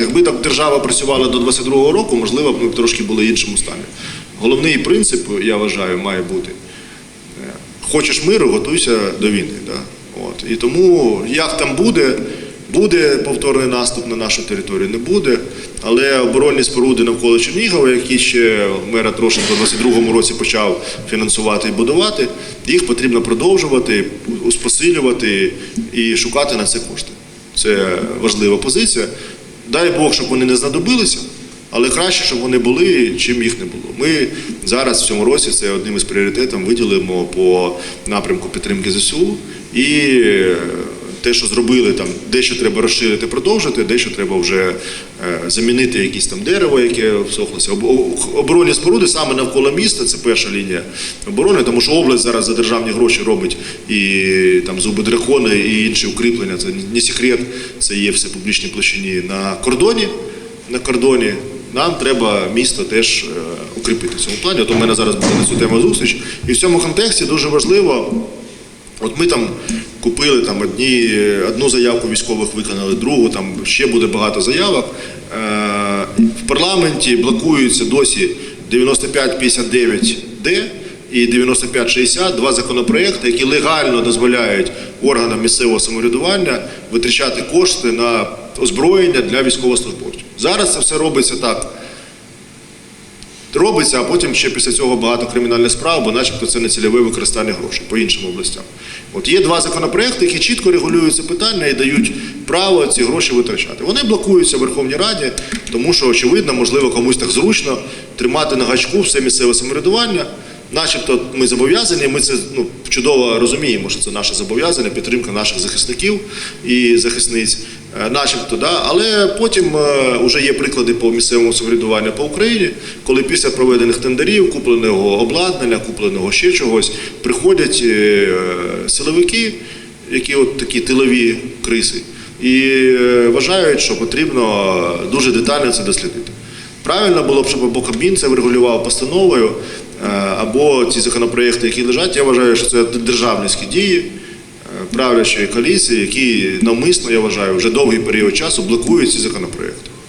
Якби так держава працювала до 22-го року, можливо, б ми б трошки були в іншому стані. Головний принцип, я вважаю, має бути. е, Хочеш миру, готуйся до війни. Да? От. І тому як там буде, буде повторний наступ на нашу територію, не буде. Але оборонні споруди навколо Чернігова, які ще мера Трошенко в 22-му році почав фінансувати і будувати, їх потрібно продовжувати, посилювати і шукати на це кошти. Це важлива позиція. Дай Бог, щоб вони не знадобилися, але краще, щоб вони були, чим їх не було. Ми зараз в цьому році це одним із пріоритетів виділимо по напрямку підтримки ЗСУ і те, що зробили там, дещо треба розширити, продовжити, дещо треба вже е, замінити якісь там дерево, яке всохлося. Об- об- Оборонні споруди саме навколо міста, це перша лінія оборони, тому що область зараз за державні гроші робить і там зуби дракони, і інші укріплення. Це не секрет, це є все публічні площині на кордоні. На кордоні нам треба місто теж е, укріпити в цьому плані. От у мене зараз буде на цю тему зустріч. І в цьому контексті дуже важливо. От ми там купили там одні, одну заявку військових виконали, другу, там ще буде багато заявок. Е, В парламенті блокуються досі 9559Д і 9560, два законопроекти, які легально дозволяють органам місцевого самоврядування витрачати кошти на озброєння для військовослужбовців. Зараз це все робиться так робиться, а потім ще після цього багато кримінальних справ, бо начебто це не цільове використання грошей по іншим областям. От є два законопроекти, які чітко регулюють це питання і дають право ці гроші витрачати. Вони блокуються в Верховній Раді, тому що, очевидно, можливо, комусь так зручно тримати на гачку все місцеве самоврядування. Начебто ми зобов'язані, ми це ну, чудово розуміємо, що це наше зобов'язання, підтримка наших захисників і захисниць, е, начебто, да? але потім е, вже є приклади по місцевому самоврядуванню по Україні, коли після проведених тендерів, купленого обладнання, купленого ще чогось, приходять е, силовики, які от такі тилові криси, і е, вважають, що потрібно дуже детально це дослідити. Правильно було б, щоб Кабмін це врегулював постановою, е, або ці законопроекти, які лежать, я вважаю, що це державницькі дії е, правлячої коаліції, які навмисно, я вважаю, вже довгий період часу блокують ці законопроекти.